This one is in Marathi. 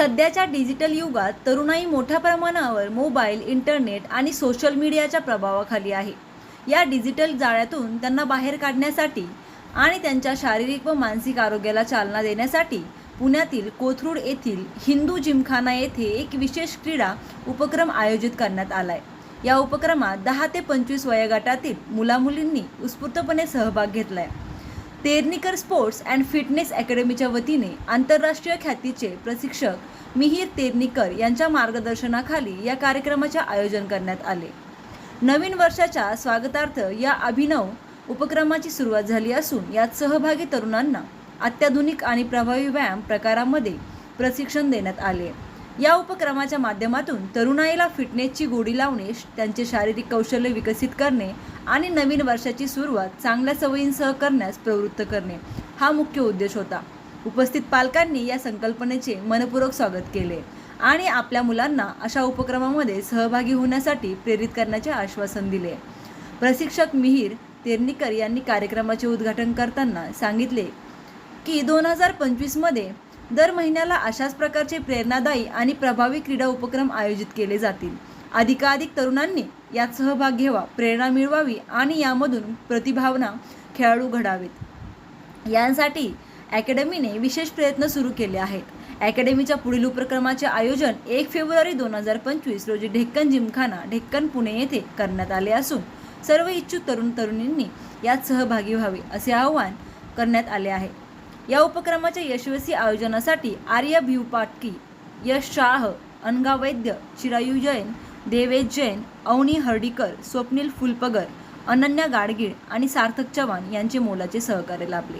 सध्याच्या डिजिटल युगात तरुणाई मोठ्या प्रमाणावर मोबाईल इंटरनेट आणि सोशल मीडियाच्या प्रभावाखाली आहे. या डिजिटल जाळ्यातून त्यांना बाहेर काढण्यासाठी आणि त्यांच्या शारीरिक व मानसिक आरोग्याला चालना देण्यासाठी पुण्यातील कोथरूड येथील हिंदू जिमखाना येथे एक विशेष क्रीडा उपक्रम आयोजित करण्यात आला आहे या उपक्रमात दहा ते पंचवीस वयोगटातील मुलामुलींनी उत्स्फूर्तपणे सहभाग घेतला आहे तेरणीकर स्पोर्ट्स अँड फिटनेस अकॅडमीच्या वतीने आंतरराष्ट्रीय ख्यातीचे प्रशिक्षक मिहीर तेरणीकर यांच्या मार्गदर्शनाखाली या कार्यक्रमाचे आयोजन करण्यात आले. नवीन वर्षाच्या स्वागतार्थ या अभिनव उपक्रमाची सुरुवात झाली असून यात सहभागी तरुणांना अत्याधुनिक आणि प्रभावी व्यायाम प्रकारामध्ये प्रशिक्षण देण्यात आले. या उपक्रमाच्या माध्यमातून तरुणाईला फिटनेसची गोडी लावणे त्यांचे शारीरिक कौशल्य विकसित करणे आणि नवीन वर्षाची सुरुवात चांगल्या सवयींसह करण्यास प्रवृत्त करणे हा मुख्य उद्देश होता. उपस्थित पालकांनी या संकल्पनेचे मनपूर्वक स्वागत केले आणि आपल्या मुलांना अशा उपक्रमामध्ये सहभागी होण्यासाठी प्रेरित करण्याचे आश्वासन दिले. प्रशिक्षक मिहीर तेरणीकर यांनी कार्यक्रमाचे उद्घाटन करताना सांगितले की दोन हजार पंचवीसमध्ये दर महिन्याला अशाच प्रकारचे प्रेरणादायी आणि प्रभावी क्रीडा उपक्रम आयोजित केले जातील. अधिकाधिक तरुणांनी यात सहभाग घ्यावा प्रेरणा मिळवावी आणि यामधून प्रतिभावना खेळाडू घडावेत. यांसाठी अकॅडमीने विशेष प्रयत्न सुरू केले आहेत. अकॅडमीच्या पुढील उपक्रमाचे आयोजन एक फेब्रुवारी दोन हजार पंचवीस रोजी ढेक्कन जिमखाना ढेक्कन पुणे येथे करण्यात आले असून सर्व इच्छुक तरुण तरुणींनी यात सहभागी व्हावे असे आवाहन करण्यात आले आहे. या उपक्रमाच्या यशस्वी आयोजनासाठी आर्य भिवपाटकी यश शाह अनगा वैद्य चिरायू जैन देवेश जैन अवनी हर्डीकर स्वप्नील फुलपगर अनन्या गाडगीळ आणि सार्थक चव्हाण यांचे मोलाचे सहकार्य लाभले.